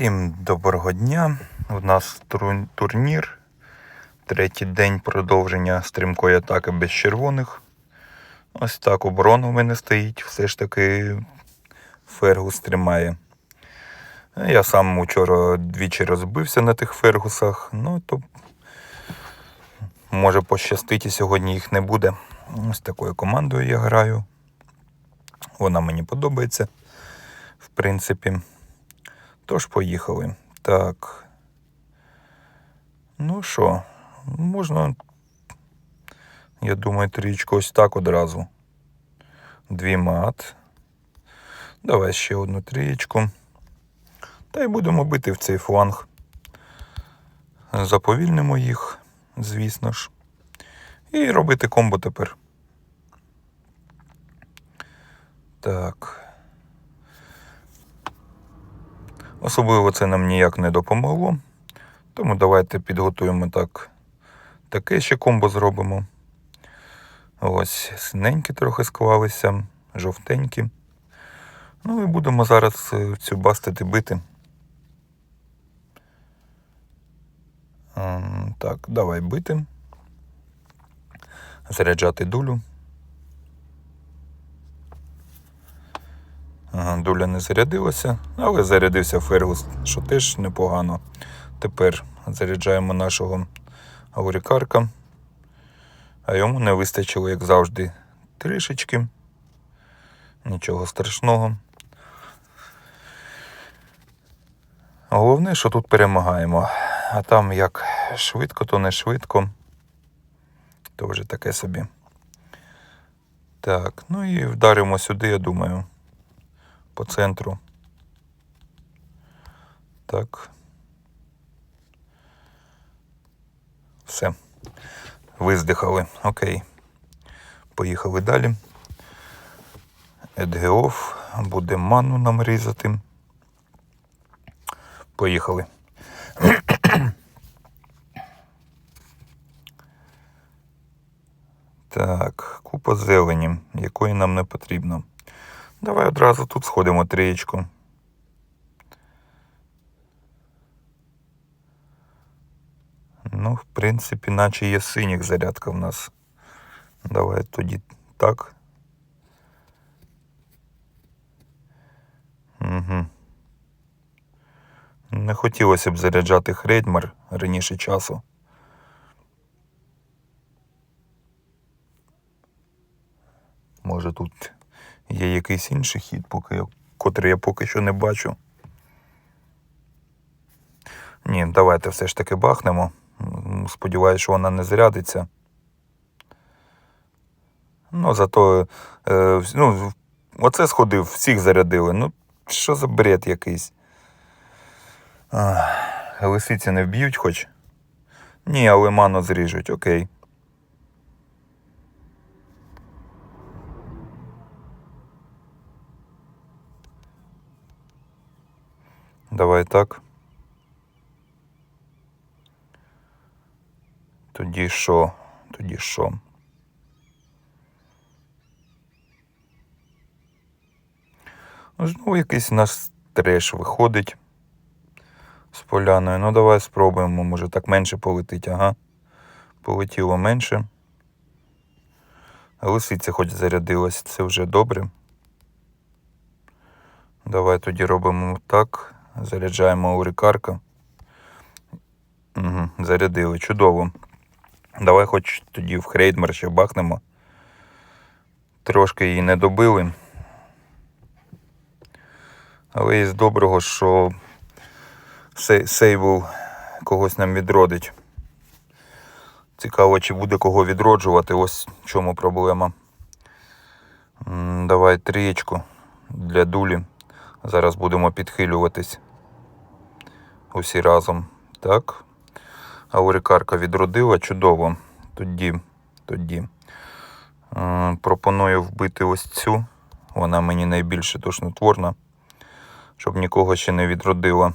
Всім доброго дня. У нас турнір. Третій день продовження стрімкої атаки без червоних. Ось так оборона в мене стоїть. Все ж таки Фергус тримає. Я сам учора двічі розбився на тих Фергусах. Ну то може пощастить і сьогодні їх не буде. Ось такою командою я граю. Вона мені подобається, в принципі. Тож поїхали. Так. Ну що, можна, я думаю, трічку ось так одразу. Дві мат. Давай ще одну трієчку. Та й будемо бити в цей фланг. Заповільнимо їх, звісно ж. І робити комбо тепер. Так. Особливо це нам ніяк не допомогло. Тому давайте підготуємо так. Таке ще комбо зробимо. Ось синенькі трохи склалися, жовтенькі. Ну і будемо зараз е, цю бастити бити. Ем, Так, давай бити. Заряджати дулю. Дуля не зарядилася, але зарядився Фергус, що теж непогано. Тепер заряджаємо нашого аурікарка. А йому не вистачило, як завжди, трішечки. Нічого страшного. Головне, що тут перемагаємо. А там як швидко, то не швидко. То вже таке собі. Так, ну і вдаримо сюди, я думаю по центру. Так. Все. Виздихали. Окей. Поїхали далі. Едгеоф. Буде ману нам різати. Поїхали. Так, купа зелені, якої нам не потрібно. Давай одразу тут сходимо трієчку. Ну, в принципі, наче є синіх зарядка в нас. Давай тоді так. Угу. Не хотілося б заряджати хрейдмар раніше часу. Може тут є якийсь інший хід, поки я, котрий я поки що не бачу. Ні, давайте все ж таки бахнемо. Сподіваюсь, що вона не зарядиться. Ну, зато е, ну, оце сходив, всіх зарядили. Ну, що за бред якийсь? Лисиці не вб'ють хоч? Ні, але ману зріжуть, окей. Давай так. Тоді що? Тоді що? Ну, Знову якийсь у нас треш виходить з поляною. Ну, давай спробуємо, може так менше полетить, ага. Полетіло менше. Лисиця хоч зарядилась, це вже добре. Давай тоді робимо так. Заряджаємо аурикарка. Угу, зарядили, чудово. Давай хоч тоді в Хрейдмар ще бахнемо. Трошки її не добили. Але є з доброго, що сей- сейвул когось нам відродить. Цікаво, чи буде кого відроджувати. Ось в чому проблема. Давай трієчку для дулі. Зараз будемо підхилюватись. Усі разом. Так. Аурикарка відродила чудово. Тоді, тоді. Е, пропоную вбити ось цю. Вона мені найбільше тошнотворна. Щоб нікого ще не відродила.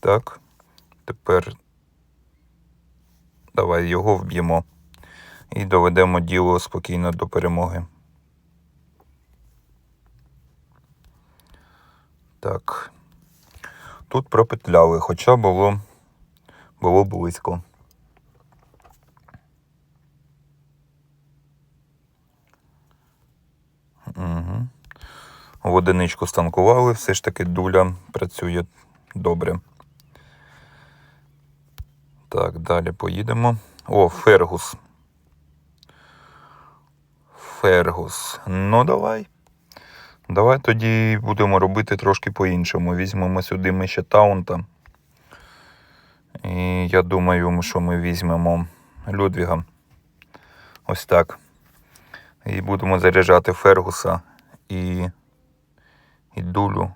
Так. Тепер давай його вб'ємо. І доведемо діло спокійно до перемоги. Так. тут пропетляли, хоча було, було близько. Угу. В одиничку станкували, все ж таки дуля працює добре. Так, далі поїдемо. О, Фергус. Фергус. Ну, давай. Давай тоді будемо робити трошки по-іншому. Візьмемо сюди ми ще таунта. І я думаю, що ми візьмемо Людвіга. Ось так. І будемо заряджати Фергуса і, і дулю.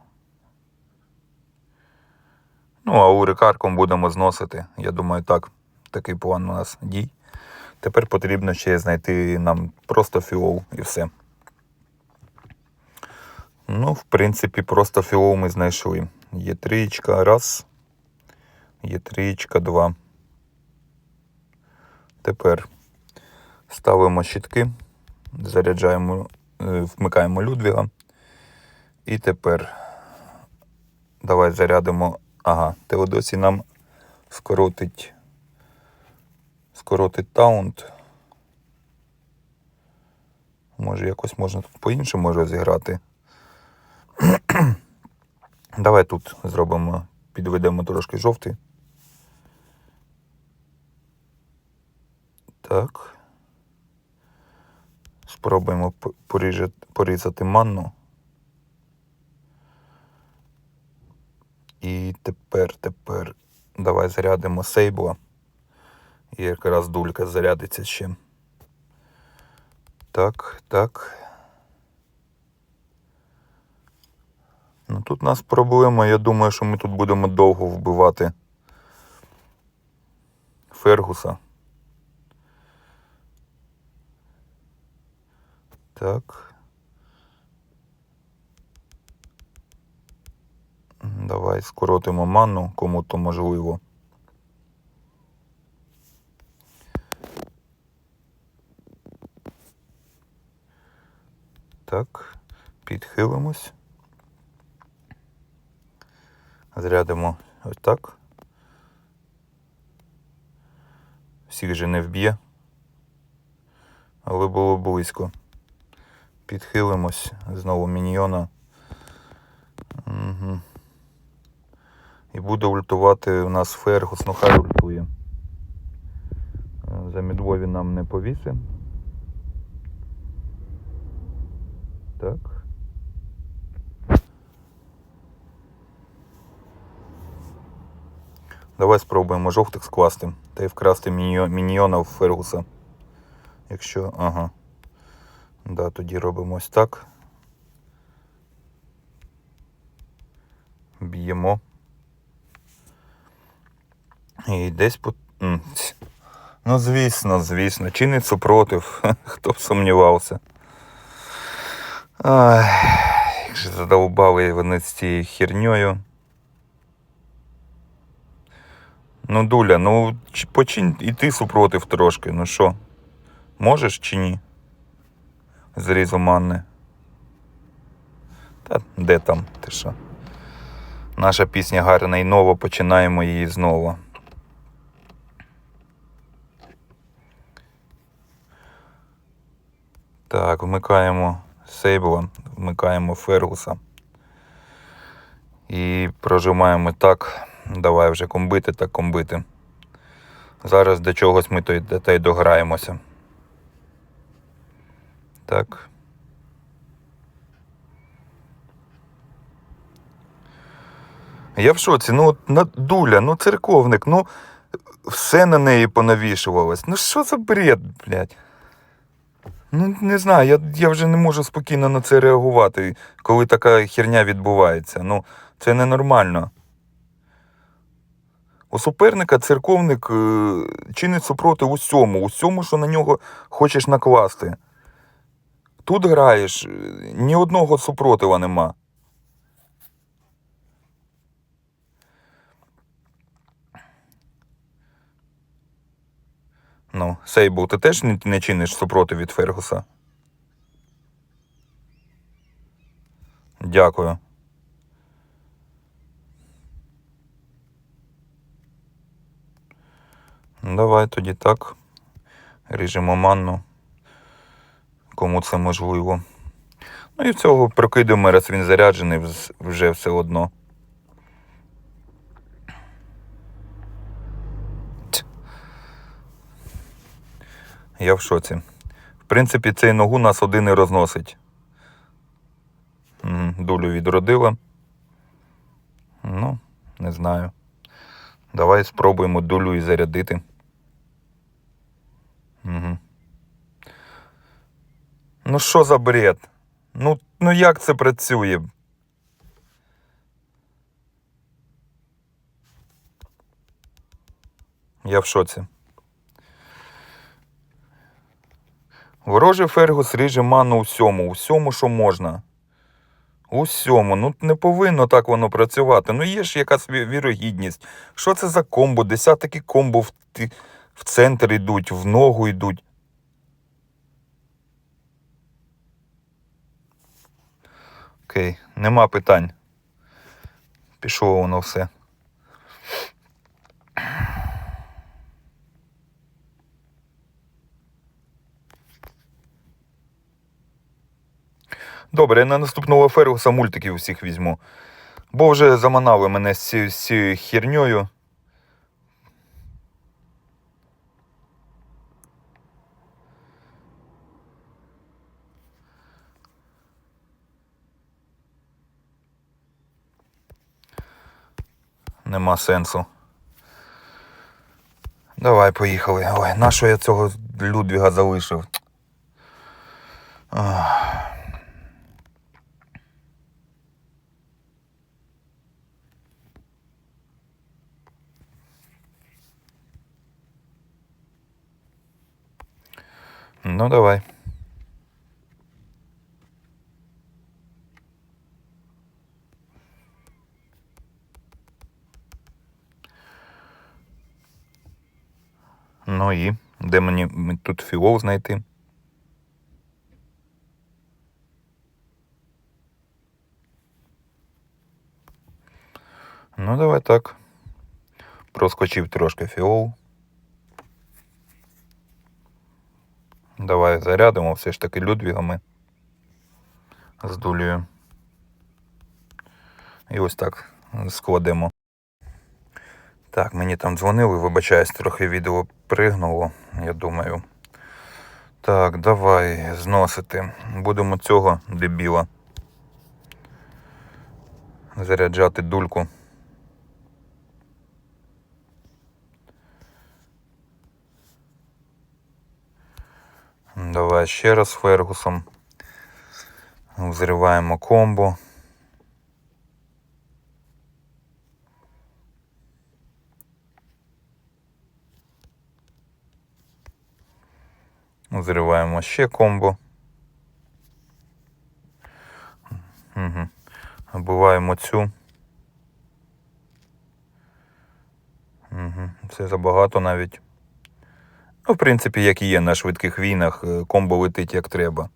Ну, а урикарком будемо зносити. Я думаю, так. Такий план у нас дій. Тепер потрібно ще знайти нам просто фіол і все. Ну, в принципі, просто фіол ми знайшли. Є трієчка, раз. Є трієчка, два. Тепер ставимо щитки, заряджаємо, е, вмикаємо Людвіга. І тепер давай зарядимо. Ага, Теодосі нам скоротить скоротить таунт. Може, якось можна тут по-іншому розіграти. Давай тут зробимо, підведемо трошки жовтий. Так. Спробуємо порізати манну. І тепер, тепер давай зарядимо сейбла. І якраз дулька зарядиться ще. Так, так. Ну тут у нас проблема. Я думаю, що ми тут будемо довго вбивати Фергуса. Так. Давай скоротимо манну, кому то можливо. Так, підхилимось. Зрядимо ось так. Всіх же не вб'є. Але було близько. Підхилимось. Знову міньйона. Угу. І буде ультувати у нас Фергус, ну хай ультує. За Мідвові нам не повіси. Так. Давай спробуємо жовтих скласти та й вкрасти міньйо- міньйона в Фергуса. Якщо. Ага. Да, тоді робимо ось так. Б'ємо. І десь по. Ну, звісно, звісно. Чинить супротив. Хто б сумнівався. Ай, як же задовбали вони з цією херньою. Ну, Дуля, ну починь і ти супротив трошки. Ну що, можеш чи ні? Зрізу манни. Та де там, ти що? Наша пісня гарна і нова, починаємо її знову. Так, вмикаємо Сейбла, вмикаємо Фергуса. І прожимаємо так. Давай вже комбити так комбити. Зараз до чогось ми та й дограємося. Так. Я в шоці, ну дуля, ну церковник, ну все на неї понавішувалось. Ну що за бред, блядь? Ну, не знаю, я, я вже не можу спокійно на це реагувати, коли така херня відбувається. Ну, це ненормально. У суперника церковник е, чинить супротив усьому, усьому, що на нього хочеш накласти. Тут граєш, е, ні одного супротива нема. Ну, Сейбл, ти теж не, чиниш супротив від Фергуса? Дякую. Давай тоді так. Ріжемо манну. Кому це можливо. Ну і в цього прокидуємо, раз він заряджений, вже все одно. Я в шоці. В принципі, цей ногу нас один і розносить. Дулю відродила. Ну, не знаю. Давай спробуємо дулю і зарядити. Угу. Ну що за бред? Ну, ну як це працює? Я в шоці. Ворожий Фергус ріже ману усьому, усьому, що можна. Усьому. Ну не повинно так воно працювати. Ну є ж якась вірогідність. Що це за комбо? Десятки комбо в, в центр йдуть, в ногу йдуть. Окей, нема питань. Пішло воно все. Добре, я на наступного Фергуса мультиків всіх візьму. Бо вже заманали мене з цією, з Нема сенсу. Давай, поїхали. Ой, нащо я цього Людвіга залишив? Ах. Ну, давай. Ну і де мені тут фіол знайти? Ну, давай так. Проскочив трошки фіол. Давай зарядимо все ж таки Людвігами з дулею. І ось так складемо. Так, мені там дзвонили, вибачаюсь, трохи відео пригнуло, я думаю. Так, давай зносити. Будемо цього дебіла. Заряджати дульку. Давай ще раз Фергусом. Взриваємо комбо. Взриваємо ще комбо. Угу. Вбиваємо цю. Угу. Це забагато навіть. Ну, в принципі, як і є на швидких війнах, е, комбо летить як треба.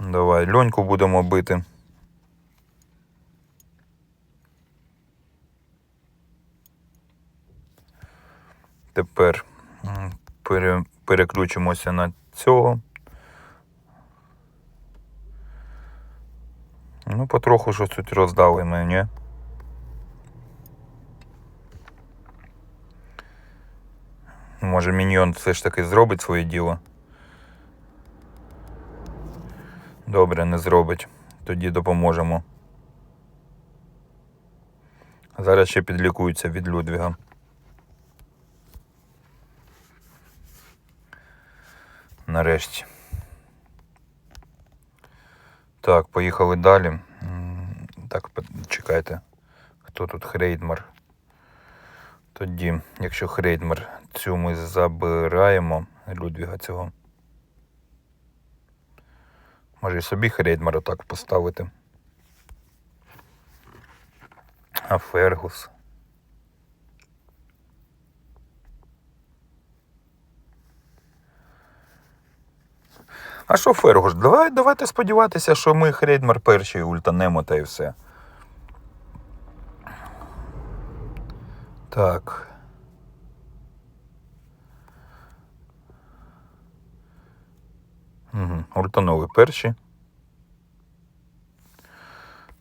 Давай льоньку будемо бити. Тепер пере, переключимося на цього. Ну, потроху щось тут роздали мені. Може міньйон все ж таки зробить своє діло. Добре, не зробить. Тоді допоможемо. Зараз ще підлікуються від Людвіга. Нарешті. Так, поїхали далі. Так, чекайте. Хто тут Хрейдмар? Тоді, якщо Хрейдмар цю ми забираємо Людвіга цього. Може і собі Хрейдмара так поставити. А Фергус. А що Фергуш? Давай, Давайте сподіватися, що ми Хрейдмар перший ультанемо та і все. Так. Угу. Ультанули перші.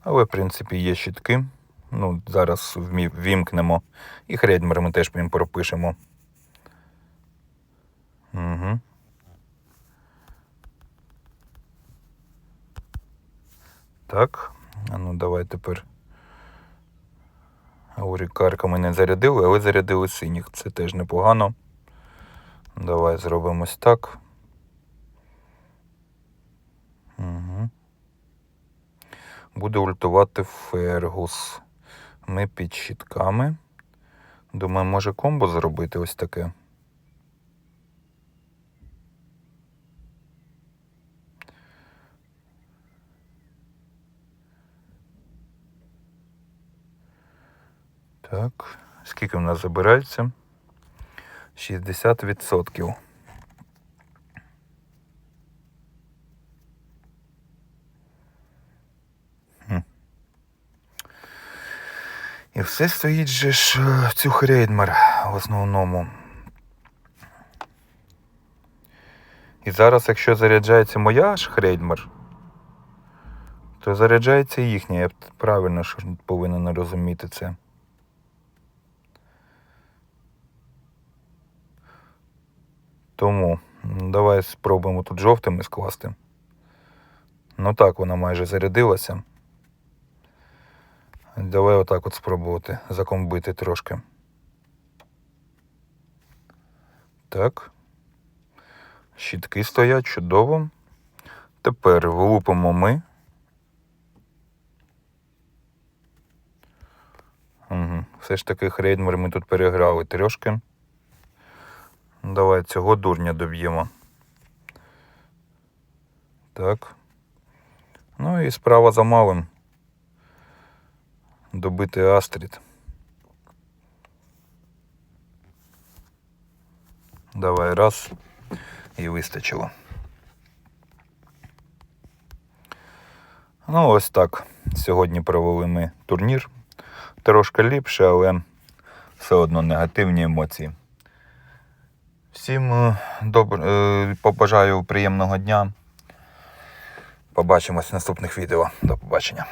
Але, в принципі, є щітки. Ну, Зараз вімкнемо. І Хрейдмер ми теж їм пропишемо. Угу. Так. А ну давай тепер. Аурікарка ми не зарядили, але зарядили синіх. Це теж непогано. Давай зробимо ось так. Угу. Буде ультувати Фергус. Ми під щитками. Думаю, може комбо зробити ось таке. Так, скільки в нас забирається? 60%. Хм. І все стоїть же ж е, цю хрейдмер в основному. І зараз, якщо заряджається моя ж хрейдмер, то заряджається їхня. Я правильно що повинен розуміти це. Тому давай спробуємо тут жовтими скласти. Ну так, вона майже зарядилася. Давай отак от спробувати закомбити трошки. Так. Щітки стоять чудово. Тепер вилупимо ми. Угу. Все ж таки хрейдмер ми тут переграли трішки. Давай цього дурня доб'ємо. Так. Ну і справа за малим. Добити Астрід. Давай раз. І вистачило. Ну, ось так. Сьогодні провели ми турнір. Трошки ліпше, але все одно негативні емоції. Всім доб... е, побажаю приємного дня. Побачимось в наступних відео. До побачення.